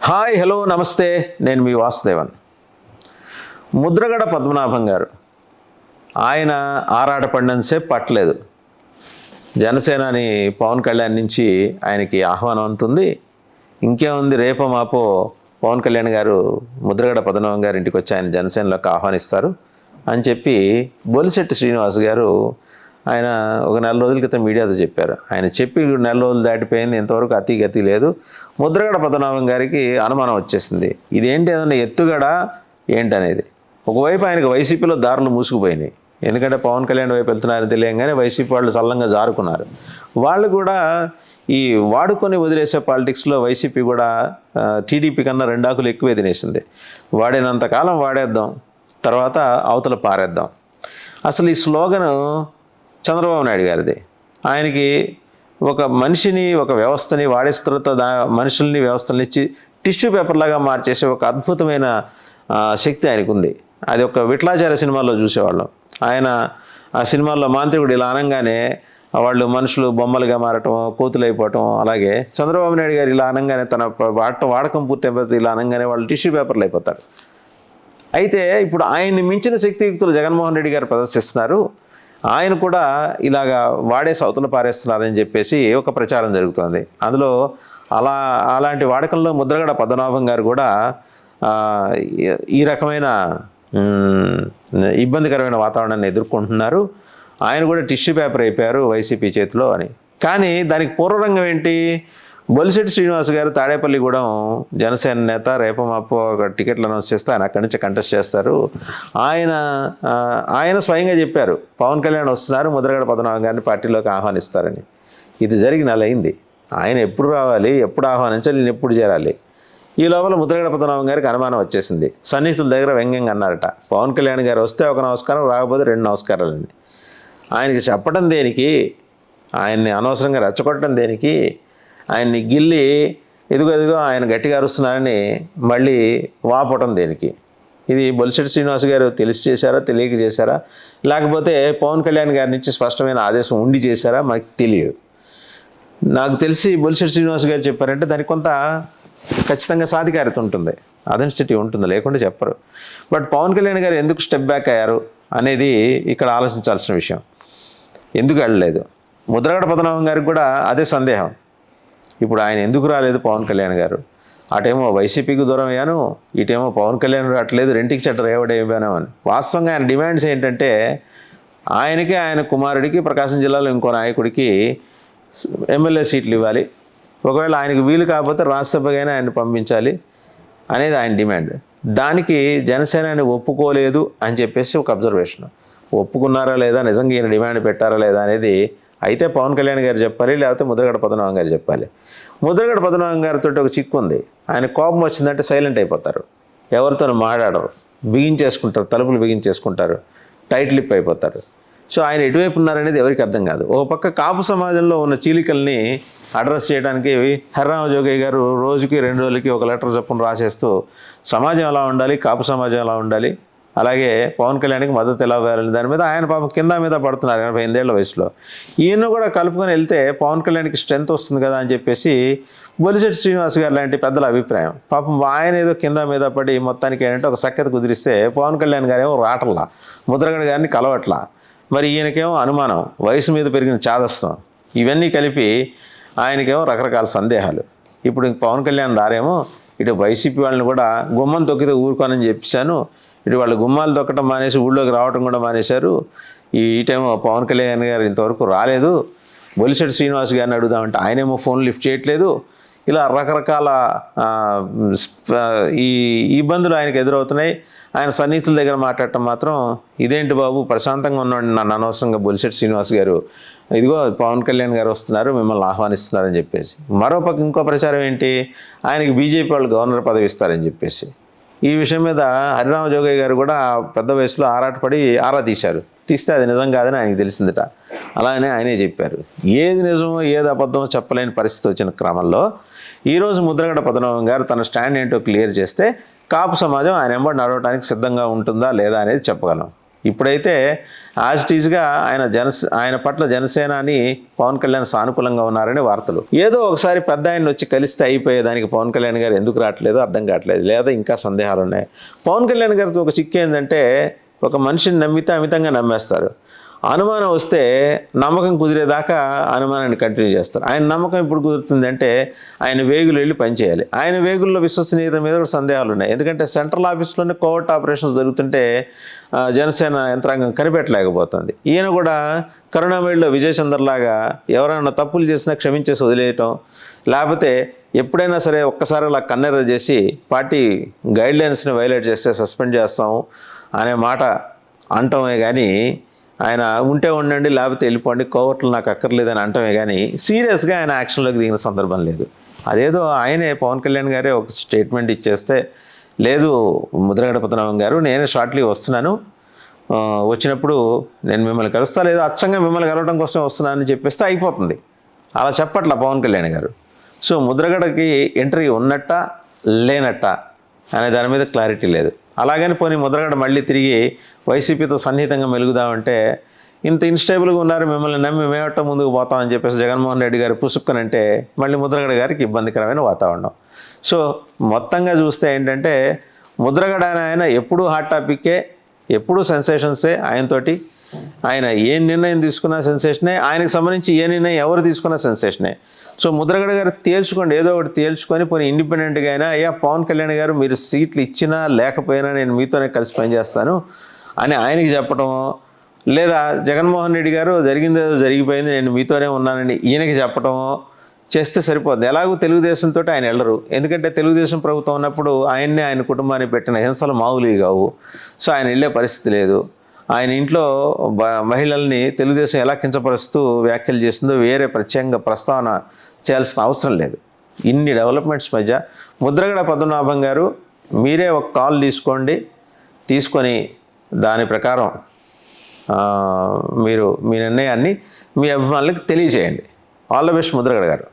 Hi hello నమస్తే. నేను మీ వాసుదేవన్. ముద్రగడ పద్మనాభం గారు. ఆయన ఆరాట పడినంతసేపు పట్టలేదు. జనసేనాని పవన్ కళ్యాణ్ నుంచి ఆయనకి ఆహ్వానం ఉంటుంది ఇంకేముంది రేపో మాపో పవన్ కళ్యాణ్ గారు ముద్రగడ పద్మనాభం గారి ఇంటికి వచ్చి ఆయన జనసేనలోకి ఆహ్వానిస్తారు అని చెప్పి బొలిశెట్టి శ్రీనివాస్ గారు ఆయన ఒక నెల రోజుల క్రితం మీడియాతో చెప్పారు. ఆయన చెప్పి నెల రోజులు దాటిపోయింది ఇంతవరకు అతి గతి లేదు. ముద్రగడ పద్మనాభం గారికి అనుమానం వచ్చేసింది. ఇదేంటి ఏదన్నా ఎత్తుగడ ఏంటనేది? ఒకవైపు ఆయనకు వైసీపీలో దారులు మూసుకుపోయినాయి. ఎందుకంటే పవన్ కళ్యాణ్ వైపు వెళ్తున్నారని తెలియగానే వైసీపీ వాళ్ళు సల్లంగా జారుకున్నారు. వాళ్ళు కూడా ఈ వాడుకొని వదిలేసే పాలిటిక్స్లో వైసీపీ కూడా టీడీపీ కన్నా రెండాకులు ఎక్కువే తినేసింది వాడినంతకాలం వాడేద్దాం తర్వాత అవతల పారేద్దాం. అసలు ఈ స్లోగను చంద్రబాబు నాయుడు గారిది. ఆయనకి ఒక మనిషిని ఒక వ్యవస్థని వాడేసిన తర్వాత దా మనుషుల్ని వ్యవస్థలని ఇచ్చి టిష్యూ పేపర్లాగా మార్చేసే ఒక అద్భుతమైన శక్తి ఆయనకు ఉంది అది ఒక విట్లాచార్య సినిమాలో చూసేవాళ్ళం. ఆయన ఆ సినిమాల్లో మాంత్రికుడు ఇలా అనగానే వాళ్ళు మనుషులు బొమ్మలుగా మారటం కోతులు అయిపోవటం అలాగే చంద్రబాబు నాయుడు గారు ఇలా అనగానే తన వాడటం వాడకం పూర్తయిపోతే ఇలా అనగానే వాళ్ళు టిష్యూ పేపర్లు అయిపోతారు. అయితే ఇప్పుడు ఆయన్ని మించిన శక్తియుక్తులు జగన్మోహన్ రెడ్డి గారు ప్రదర్శిస్తున్నారు. ఆయన కూడా ఇలాగా వాడే సౌతులు పారేస్తున్నారని చెప్పేసి ఒక ప్రచారం జరుగుతుంది. అందులో అలా అలాంటి వాడకంలో ముద్రగడ పద్మనాభం గారు కూడా ఈ- రకమైన ఇబ్బందికరమైన వాతావరణాన్ని ఎదుర్కొంటున్నారు. ఆయన కూడా టిష్యూ పేపర్ అయిపోయారు వైసీపీ చేతిలో అని. కానీ దానికి పూర్వరంగం ఏంటి? బొలిశెట్టి శ్రీనివాస్ గారు తాడేపల్లిగూడెం జనసేన నేత రేపు ఒక టికెట్లు అనౌన్స్ చేస్తే ఆయన అక్కడి నుంచి కంటెస్ట్ చేస్తారు. ఆయన ఆయన స్వయంగా చెప్పారు పవన్ కళ్యాణ్ వస్తున్నారు ముద్రగడ పద్మనాభం గారిని పార్టీలోకి ఆహ్వానిస్తారని. ఇది జరిగి నెల అయింది ఆయన ఎప్పుడు రావాలి ఎప్పుడు ఆహ్వానించాలి నేను ఎప్పుడు చేరాలి? ఈ లోపల ముద్రగడ పద్మనాభం గారికి అనుమానం వచ్చేసింది. సన్నిహితుల దగ్గర వ్యంగ్యంగా అన్నారట పవన్ కళ్యాణ్ గారు వస్తే ఒక నమస్కారం రాకపోతే రెండు నమస్కారాలండి. ఆయనకి చెప్పడం దేనికి? ఆయన్ని అనవసరంగా రెచ్చగొట్టడం దేనికి? ఆయన్ని గిల్లి ఎదుగు ఎదుగో ఆయన గట్టిగా అరుస్తున్నారని మళ్ళీ వాపటం దేనికి? ఇది బొలిశెట్టి శ్రీనివాస్ గారు తెలిసి చేశారా తెలియక చేశారా? లేకపోతే పవన్ కళ్యాణ్ గారి నుంచి స్పష్టమైన ఆదేశం ఉండి చేశారా? మాకు తెలియదు. నాకు తెలిసి బొలిశెట్టి శ్రీనివాస్ గారు చెప్పారంటే దానికి కొంత ఖచ్చితంగా సాధికారిత ఉంటుంది. అథెన్సిటీ ఉంటుంది లేకుండా చెప్పరు. బట్ పవన్ కళ్యాణ్ గారు ఎందుకు స్టెప్ బ్యాక్ అయ్యారు అనేది ఇక్కడ ఆలోచించాల్సిన విషయం. ఎందుకు వెళ్ళలేదు? ముద్రగడ పద్మనాభం గారికి కూడా అదే సందేహం. ఇప్పుడు ఆయన ఎందుకు రాలేదు పవన్ కళ్యాణ్ గారు? అటేమో వైసీపీకి దూరం అయ్యాను ఇటేమో పవన్ కళ్యాణ్ రావట్లేదు రెంటికి చెట్ట రేవడేవాను అని. వాస్తవంగా ఆయన డిమాండ్స్ ఏంటంటే ఆయనకి ఆయన కుమారుడికి ప్రకాశం జిల్లాలో ఇంకో నాయకుడికి ఎమ్మెల్యే సీట్లు ఇవ్వాలి. ఒకవేళ ఆయనకు వీలు కాకపోతే రాజ్యసభకైనా ఆయన పంపించాలి అనేది ఆయన డిమాండ్. దానికి జనసేనని ఒప్పుకోలేదు అని చెప్పేసి ఒక అబ్జర్వేషన్. ఒప్పుకున్నారా లేదా? నిజంగా ఈయన డిమాండ్ పెట్టారా లేదా అనేది అయితే పవన్ కళ్యాణ్ గారు చెప్పాలి లేకపోతే ముద్రగడ పద్మనాభం గారు చెప్పాలి. ముద్రగడ పద్మనాభం గారితో ఒక చిక్కు ఉంది. ఆయన కోపం వచ్చిందంటే సైలెంట్ అయిపోతారు. ఎవరితో మాట్లాడరు. బిగించేసుకుంటారు. తలుపులు బిగించేసుకుంటారు. టైట్ లిప్ అయిపోతారు. సో ఆయన ఎటువైపు ఉన్నారనేది ఎవరికి అర్థం కాదు. ఓ పక్క కాపు సమాజంలో ఉన్న చీలికల్ని అడ్రస్ చేయడానికి హర్రామ జోగయ్య గారు రోజుకి రెండు రోజులకి ఒక లెటర్ చొప్పున రాసేస్తూ సమాజం ఎలా ఉండాలి కాపు సమాజం ఎలా ఉండాలి అలాగే పవన్ కళ్యాణ్కి మద్దతు ఎలా ఇవ్వాలని దాని మీద ఆయన పాపం కింద మీద పడుతున్నారు ఎనభై ఎనిమిదేళ్ళ వయసులో. ఈయన కూడా కలుపుకొని వెళ్తే పవన్ కళ్యాణ్కి స్ట్రెంత్ వస్తుంది కదా అని చెప్పేసి బొలిశెట్టి శ్రీనివాస్ గారు లాంటి పెద్దల అభిప్రాయం. పాపం ఆయన ఏదో కింద మీద పడి మొత్తానికి ఏంటంటే ఒక సఖ్యత కుదిరిస్తే పవన్ కళ్యాణ్ గారేమో రాటల్లా ముద్రగడ గారిని కలవట్లా. మరి ఈయనకేమో అనుమానం వయసు మీద పెరిగిన చాదస్తం. ఇవన్నీ కలిపి ఆయనకేమో రకరకాల సందేహాలు. ఇప్పుడు పవన్ కళ్యాణ్ రారేమో ఇటు వైసీపీ వాళ్ళని కూడా గుమ్మం తొక్కితే ఊరుకోనని చెప్పాను ఇటు వాళ్ళు గుమ్మాలు తొక్కడం మానేసి ఊళ్ళోకి రావడం కూడా మానేశారు. ఈ టైం పవన్ కళ్యాణ్ గారు ఇంతవరకు రాలేదు. బొలిశెట్టి శ్రీనివాస్ గారిని అడుగుదామంటే ఆయనేమో ఫోన్ లిఫ్ట్ చేయట్లేదు. ఇలా రకరకాల ఈ ఇబ్బందులు ఆయనకు ఎదురవుతున్నాయి. ఆయన సన్నిహితుల దగ్గర మాట్లాడటం మాత్రం ఇదేంటి బాబు ప్రశాంతంగా ఉన్నాడు నన్ను అనవసరంగా బొలిశెట్టి శ్రీనివాస్ గారు. ఇదిగో పవన్ కళ్యాణ్ గారు వస్తున్నారు మిమ్మల్ని ఆహ్వానిస్తున్నారని చెప్పేసి. మరోపక్క ఇంకో ప్రచారం ఏంటి? ఆయనకి బీజేపీ వాళ్ళు గవర్నర్ పదవి ఇస్తారని చెప్పేసి. ఈ విషయం మీద హరిరామ జోగయ్య గారు కూడా పెద్ద వయసులో ఆరాటపడి ఆరా తీశారు. తీస్తే అది నిజం కాదని ఆయనకి తెలిసిందట. అలానే ఆయనే చెప్పారు. ఏది నిజమో ఏది అబద్ధమో చెప్పలేని పరిస్థితి వచ్చిన క్రమంలో ఈరోజు ముద్రగడ పద్మనాభం గారు తన స్టాండ్ ఏంటో క్లియర్ చేస్తే కాపు సమాజం ఆయన ఎంబడి నడవడానికి సిద్ధంగా ఉంటుందా లేదా అనేది చెప్పగలం. ఇప్పుడైతే యాజ్ ఆయన జన ఆయన పట్ల జనసేన అని పవన్ కళ్యాణ్ సానుకూలంగా ఉన్నారని వార్తలు. ఏదో ఒకసారి పెద్ద ఆయన వచ్చి కలిస్తే అయిపోయేదానికి పవన్ కళ్యాణ్ గారు ఎందుకు రావట్లేదు అర్థం కావట్లేదు లేదా ఇంకా సందేహాలు ఉన్నాయి. పవన్ కళ్యాణ్ గారితో ఒక చిక్కు ఏంటంటే ఒక మనిషిని నమ్మితే అమితంగా నమ్మేస్తారు. అనుమానం వస్తే నమ్మకం కుదిరేదాకా అనుమానాన్ని కంటిన్యూ చేస్తారు. ఆయన నమ్మకం ఇప్పుడు కుదురుతుందంటే ఆయన వేగులు వెళ్ళి పనిచేయాలి ఆయన వేగుల్లో విశ్వసనీయత మీద కూడా సందేహాలు ఉన్నాయి. ఎందుకంటే సెంట్రల్ ఆఫీస్లోనే కోవర్ట్ ఆపరేషన్స్ జరుగుతుంటే జనసేన యంత్రాంగం కనిపెట్టలేకపోతుంది. ఈయన కూడా కరుణామేడిలో విజయ్ ఎవరైనా తప్పులు చేసినా క్షమించేసి వదిలేయటం లేకపోతే ఎప్పుడైనా సరే ఒక్కసారి అలా కన్నెర చేసి పార్టీ గైడ్లైన్స్ని వైలేట్ చేస్తే సస్పెండ్ చేస్తాం అనే మాట అంటమే కానీ ఆయన ఉంటే ఉండండి లేకపోతే వెళ్ళిపోండి కోవట్లు నాకు అక్కర్లేదని అంటమే కానీ సీరియస్గా ఆయన యాక్షన్లోకి దిగిన సందర్భం లేదు. అదేదో ఆయనే పవన్ కళ్యాణ్ గారే ఒక స్టేట్మెంట్ ఇచ్చేస్తే లేదు ముద్రగడ పద్మనాభం గారు నేనే షార్ట్లీ వస్తున్నాను వచ్చినప్పుడు నేను మిమ్మల్ని కలుస్తా లేదో అచ్చంగా మిమ్మల్ని కలవడం కోసం వస్తున్నానని చెప్పేస్తే అయిపోతుంది. అలా చెప్పట్ల పవన్ కళ్యాణ్ గారు. సో ముద్రగడకి ఎంట్రీ ఉన్నట్ట లేనట్ట అనే దాని మీద క్లారిటీ లేదు. అలాగని పోనీ ముద్రగడ మళ్ళీ తిరిగి వైసీపీతో సన్నిహితంగా మెలుగుదామంటే ఇంత ఇన్స్టేబుల్గా ఉన్నారు మిమ్మల్ని నమ్మి మేమట్ట ముందుకు పోతామని చెప్పేసి జగన్మోహన్ రెడ్డి గారు పుసుక్కనంటే మళ్ళీ ముద్రగడ గారికి ఇబ్బందికరమైన వాతావరణం. సో మొత్తంగా చూస్తే ఏంటంటే ముద్రగడ ఆయన ఎప్పుడూ హాట్ టాపిక్కే ఎప్పుడూ సెన్సేషన్సే ఆయనతోటి. ఆయన ఏ నిర్ణయం తీసుకున్నా సెన్సేషనే ఆయనకు సంబంధించి ఏ నిర్ణయం ఎవరు తీసుకున్నా సెన్సేషనే. సో ముద్రగడ గారు తేల్చుకోండి ఏదో ఒకటి తేల్చుకొని పోనీ ఇండిపెండెంట్గా అయినా అయ్యా పవన్ కళ్యాణ్ గారు మీరు సీట్లు ఇచ్చినా లేకపోయినా నేను మీతోనే కలిసి పనిచేస్తాను అని ఆయనకి చెప్పడం లేదా జగన్మోహన్ రెడ్డి గారు జరిగిందేదో జరిగిపోయింది నేను మీతోనే ఉన్నానని ఈయనకి చెప్పడం చేస్తే సరిపోద్ది. ఎలాగో తెలుగుదేశంతో ఆయన వెళ్ళరు ఎందుకంటే తెలుగుదేశం ప్రభుత్వం ఉన్నప్పుడు ఆయన్నే ఆయన కుటుంబాన్ని పెట్టిన హింసలు మామూలువి కావు. సో ఆయన వెళ్ళే పరిస్థితి లేదు. ఆయన ఇంట్లో బ- మహిళల్ని తెలుగుదేశం ఎలా కించపరుస్తూ వ్యాఖ్యలు చేస్తుందో వేరే ప్రత్యేకంగా ప్రస్తావన చేయాల్సిన అవసరం లేదు. ఇన్ని డెవలప్మెంట్స్ మధ్య ముద్రగడ పద్మనాభం గారు మీరే ఒక కాల్ తీసుకోండి తీసుకొని దాని ప్రకారం మీరు మీ నిర్ణయాన్ని మీ అభిమానులకు తెలియజేయండి. ఆల్ ద బెస్ట్ ముద్రగడ గారు.